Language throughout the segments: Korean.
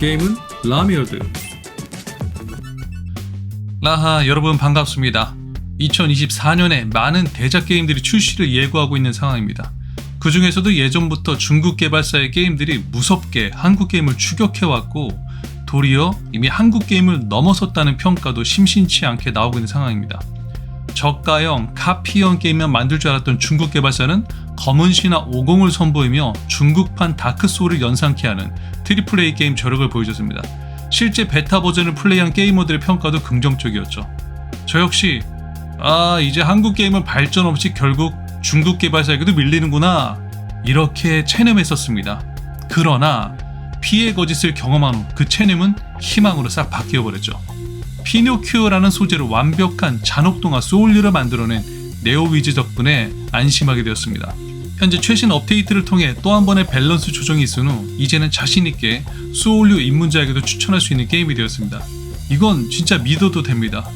게임은 라미어드. 라하 여러분 반갑습니다. 2024년에 많은 대작 게임들이 출시를 예고하고 있는 상황입니다. 그 중에서도 예전부터 중국 개발사의 게임들이 무섭게 한국 게임을 추격해왔고 도리어 이미 한국 게임을 넘어섰다는 평가도 심심치 않게 나오고 있는 상황입니다. 저가형, 카피형 게임만 만들 줄 알았던 중국 개발사는 검은 신화 50을 선보이며 중국판 다크소울을 연상케 하는 트리플 A 게임 저력을 보여줬습니다. 실제 베타 버전을 플레이한 게이머들의 평가도 긍정적이었죠. 저 역시 아 이제 한국 게임은 발전 없이 결국 중국 개발사에게도 밀리는구나 이렇게 체념했었습니다. 그러나 피해 거짓을 경험한 후 그 체념은 희망으로 싹 바뀌어 버렸죠. 피노키오라는 소재로 완벽한 잔혹동화 소울류를 만들어낸 네오위즈 덕분에 안심하게 되었습니다. 현재 최신 업데이트를 통해 또 한 번의 밸런스 조정이 있은 후 이제는 자신있게 소울류 입문자에게도 추천할 수 있는 게임이 되었습니다. 이건 진짜 믿어도 됩니다.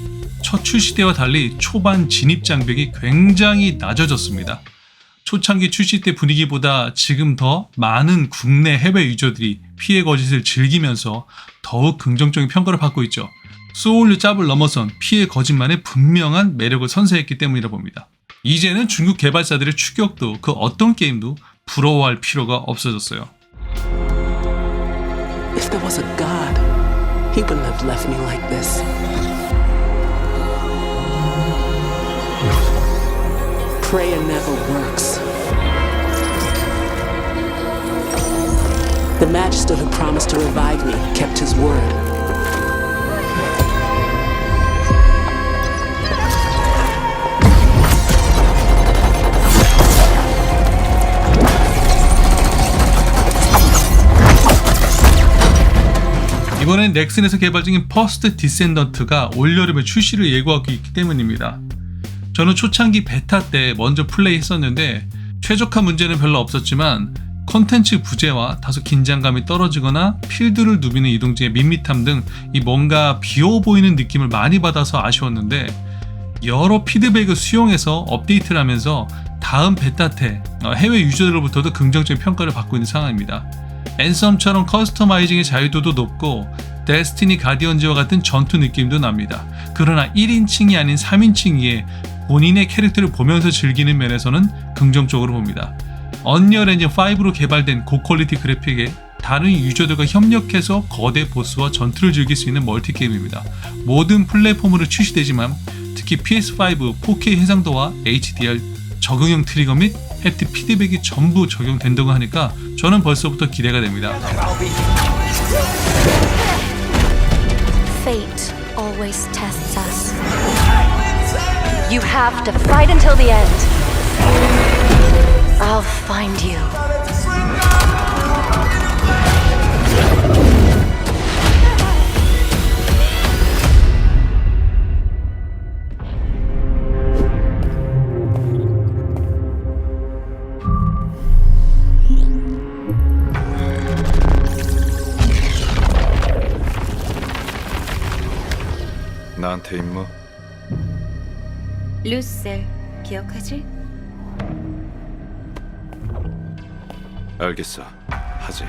첫 출시 때와 달리 초반 진입 장벽이 굉장히 낮아졌습니다. 초창기 출시 때 분위기보다 지금 더 많은 국내 해외 유저들이 피해 거짓을 즐기면서 더욱 긍정적인 평가를 받고 있죠. 소울류 짭을 넘어선 피해 거짓만의 분명한 매력을 선사했기 때문이라 봅니다. 이제는 중국 개발사들의 추격도 그 어떤 게임도 부러워할 필요가 없어졌어요. If there was a God, he wouldn't have left me like this. 넥슨에서 개발 중인 퍼스트 디센던트가 올여름에 출시를 예고하고 있기 때문입니다. 저는 초창기 베타 때 먼저 플레이했었는데 최적화 문제는 별로 없었지만 컨텐츠 부재와 다소 긴장감이 떨어지거나 필드를 누비는 이동 중에 밋밋함 등 이 뭔가 비어 보이는 느낌을 많이 받아서 아쉬웠는데 여러 피드백을 수용해서 업데이트를 하면서 다음 베타 때 어, 해외 유저들로부터도 긍정적인 평가를 받고 있는 상황입니다. 앤썸처럼 커스터마이징의 자유도도 높고 데스티니 가디언즈와 같은 전투 느낌도 납니다. 그러나 1인칭이 아닌 3인칭이에 본인의 캐릭터를 보면서 즐기는 면에서는 긍정적으로 봅니다. 언리얼 엔진 5로 개발된 고퀄리티 그래픽에 다른 유저들과 협력해서 거대 보스와 전투를 즐길 수 있는 멀티 게임입니다. 모든 플랫폼으로 출시되지만 특히 PS5 4K 해상도와 HDR 적응형 트리거 및 햅틱 피드백이 전부 적용된다고 하니까 저는 벌써부터 기대가 됩니다. Fate always tests us. You have to fight until the end. I'll find you. 나한테 임무? 루셀 기억하지? 알겠어. 하지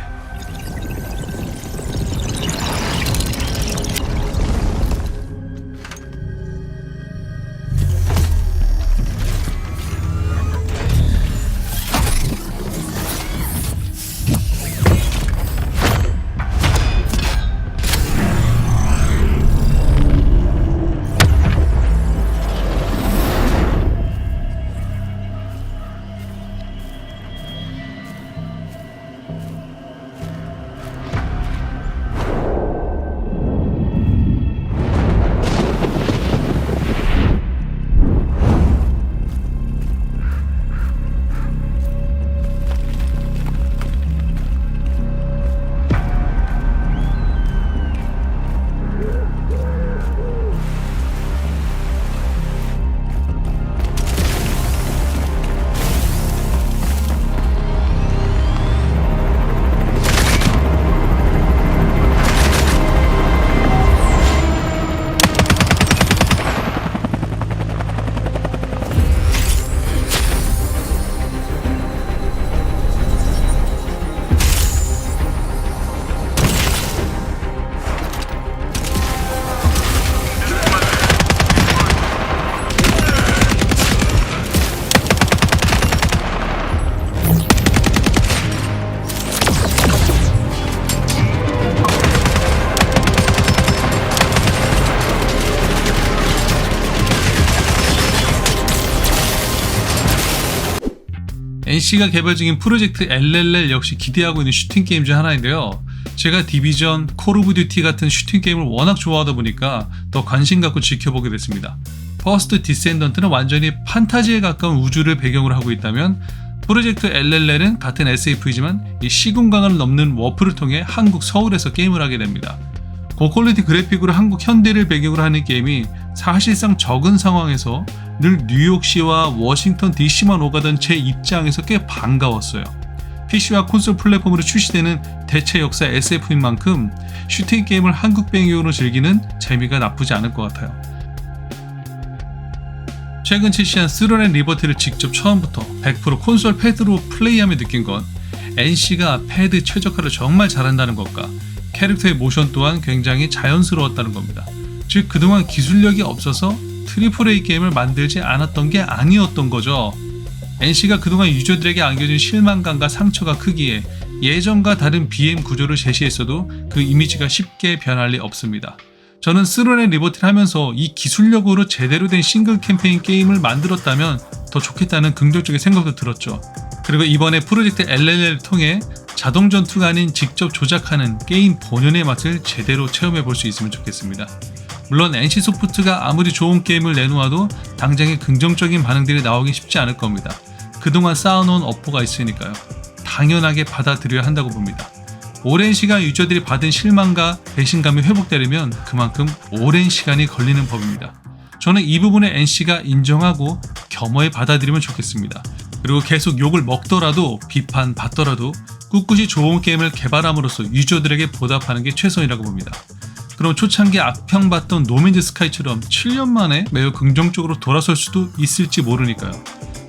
NC가 개발 중인 프로젝트 LLL 역시 기대하고 있는 슈팅 게임 중 하나인데요. 제가 디비전, 콜 오브 듀티 같은 슈팅 게임을 워낙 좋아하다 보니까 더 관심 갖고 지켜보게 됐습니다. 퍼스트 디센던트는 완전히 판타지에 가까운 우주를 배경으로 하고 있다면 프로젝트 LLL은 같은 SF이지만 이 시공간을 넘는 워프를 통해 한국 서울에서 게임을 하게 됩니다. 고퀄리티 그래픽으로 한국 현대를 배경으로 하는 게임이 사실상 적은 상황에서 늘 뉴욕시와 워싱턴 DC만 오가던 제 입장에서 꽤 반가웠어요. PC와 콘솔 플랫폼으로 출시되는 대체 역사 SF인 만큼 슈팅 게임을 한국 배경으로 즐기는 재미가 나쁘지 않을 것 같아요. 최근 출시한 스로렌 리버티를 직접 처음부터 100% 콘솔 패드로 플레이하며 느낀 건 NC가 패드 최적화를 정말 잘한다는 것과 캐릭터의 모션 또한 굉장히 자연스러웠다는 겁니다. 즉 그동안 기술력이 없어서 트리플 A 게임을 만들지 않았던 게 아니었던 거죠. NC가 그동안 유저들에게 안겨준 실망감과 상처가 크기에 예전과 다른 BM 구조를 제시했어도 그 이미지가 쉽게 변할 리 없습니다. 저는 스론의 리버티를 하면서 이 기술력으로 제대로 된 싱글 캠페인 게임을 만들었다면 더 좋겠다는 긍정적인 생각도 들었죠. 그리고 이번에 프로젝트 LLL을 통해 자동 전투가 아닌 직접 조작하는 게임 본연의 맛을 제대로 체험해 볼 수 있으면 좋겠습니다. 물론 NC 소프트가 아무리 좋은 게임을 내놓아도 당장의 긍정적인 반응들이 나오기 쉽지 않을 겁니다. 그동안 쌓아놓은 어포가 있으니까요. 당연하게 받아들여야 한다고 봅니다. 오랜 시간 유저들이 받은 실망과 배신감이 회복되려면 그만큼 오랜 시간이 걸리는 법입니다. 저는 이 부분에 NC가 인정하고 겸허히 받아들이면 좋겠습니다. 그리고 계속 욕을 먹더라도 비판 받더라도 꿋꿋이 좋은 게임을 개발함으로써 유저들에게 보답하는 게 최선이라고 봅니다. 그럼 초창기 악평받던 노맨즈 스카이처럼 7년 만에 매우 긍정적으로 돌아설 수도 있을지 모르니까요.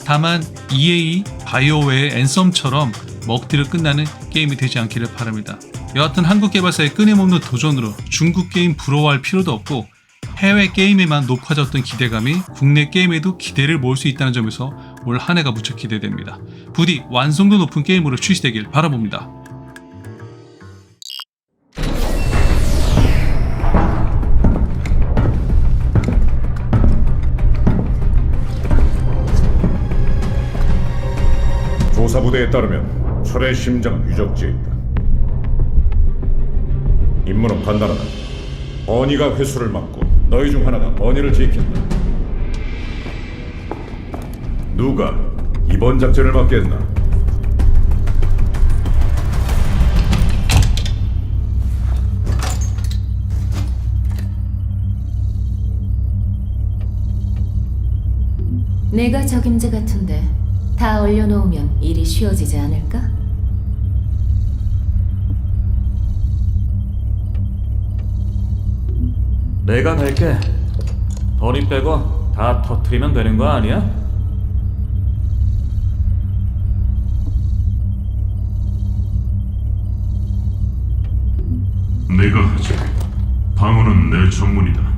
다만 EA, 바이오웨의 앤썸처럼 먹튀를 끝나는 게임이 되지 않기를 바랍니다. 여하튼 한국 개발사의 끊임없는 도전으로 중국 게임 부러워할 필요도 없고 해외 게임에만 높아졌던 기대감이 국내 게임에도 기대를 모을 수 있다는 점에서 올 한 해가 무척 기대됩니다. 부디 완성도 높은 게임으로 출시되길 바라봅니다. 조사부대에 따르면 철의 심장은 유적지에 있다. 임무는 간단하다. 버니가 회수를 막고 너희 중 하나가 버니를 지킨다. 누가 이번 작전을 맡겠나? 내가 적임자 같은데 다 올려놓으면 일이 쉬워지지 않을까? 내가 갈게. 버니 빼고 다 터트리면 되는 거 아니야? 내가 하지. 방어는 내 전문이다.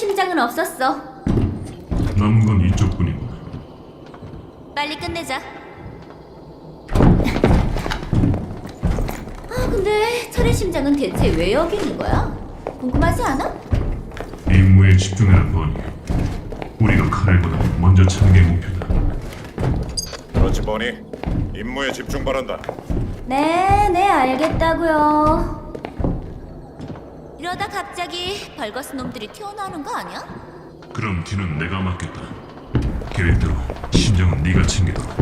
심장은 없었어. 남은 건 이쪽뿐이고. 빨리 끝내자. 아, 근데 철의 심장은 대체 왜 여기 있는 거야? 궁금하지 않아? 임무에 집중해라, 버니. 우리가 카렐보다 먼저 찾는 게 목표다. 그렇지 버니. 임무에 집중 바란다. 네, 네, 알겠다고요. 이러다 갑자기 벌거스 놈들이 튀어나오는 거 아니야? 그럼 뒤는 내가 맡겠다. 계획대로 심정은 네가 챙기도록.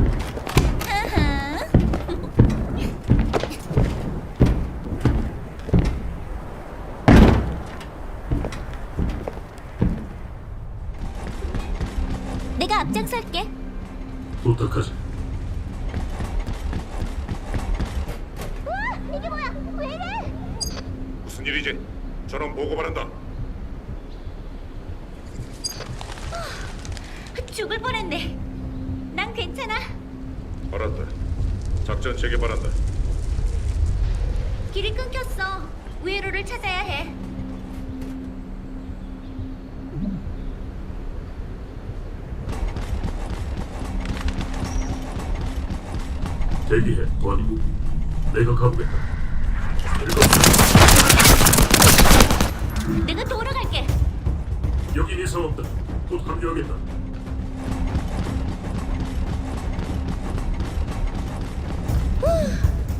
내가 앞장설게. 부탁하지. 일이지? 저런 보고 바란다. 죽을 뻔했네. 난 괜찮아. 알았다. 작전 재개발한다. 길이 끊겼어. 우회로를 찾아야 해. 대기해, 버니. 내가 가보겠다. 내가 돌아갈게. 여긴 이상 없다. 곧 합류하겠다.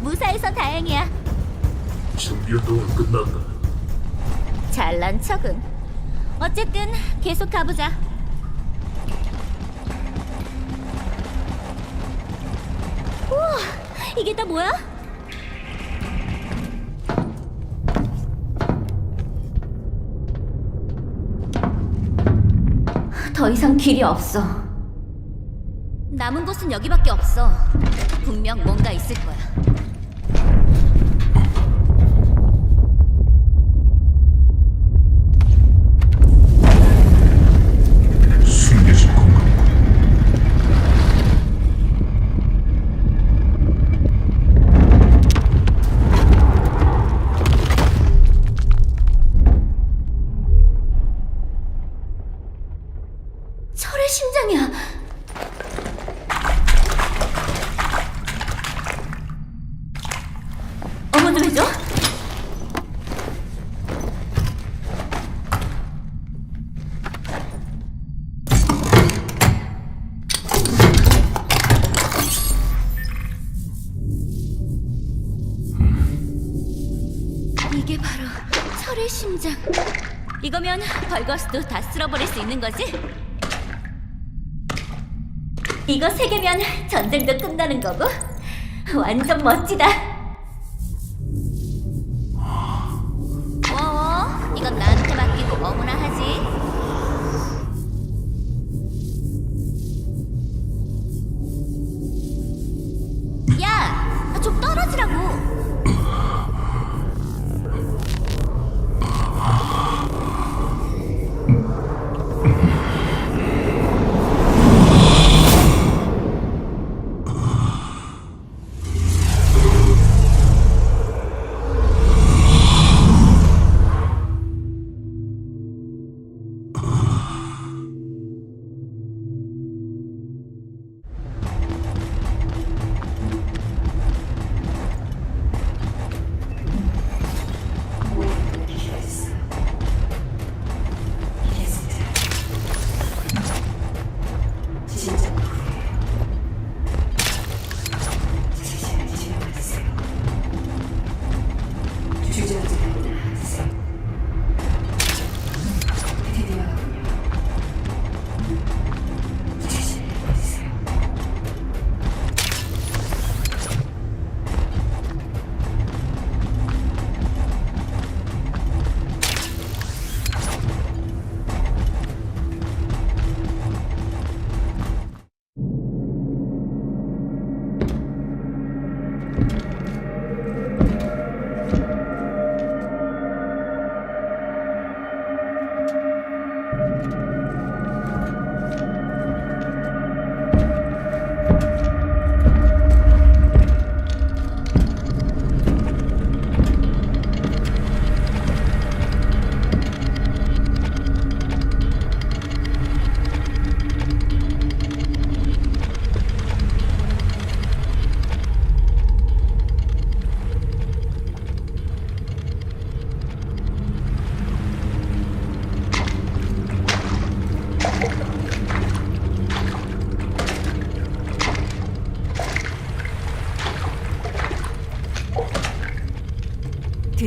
무사해서 다행이야. 준비 운동은 끝났다. 잘난 척은. 어쨌든 계속 가보자. 우와, 이게 다 뭐야? 더 이상 길이 없어. 남은 곳은 여기밖에 없어. 분명 뭔가 있을 거야. 이게 바로 철의 심장. 이거면 벌거스도 다 쓸어버릴 수 있는 거지? 이거 세 개면 전쟁도 끝나는 거고 완전 멋지다.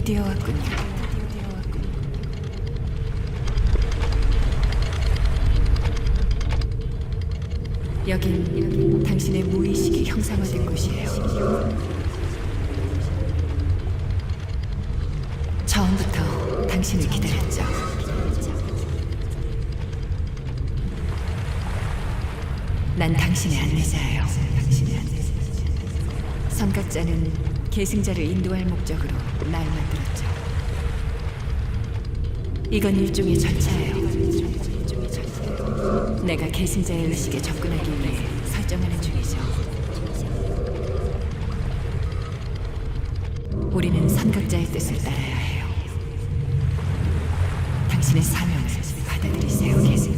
드디어 왔군요. 여긴 당신의 무의식이 형상화된 곳이에요. 처음부터 당신을 기다렸죠. 난 당신의 안내자예요. 선각자는 계승자를 인도할 목적으로 날 만들었죠. 이건 일종의 절차예요. 내가 계승자의 의식에 접근하기 위해 설정하는 중이죠. 우리는 선각자의 뜻을 따라야 해요. 당신의 사명을 받아들이세요, 계승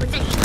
한번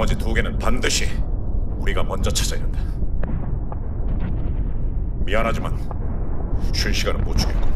나머지 두 개는 반드시 우리가 먼저 찾아야 한다. 미안하지만 쉴 시간은 못 주겠고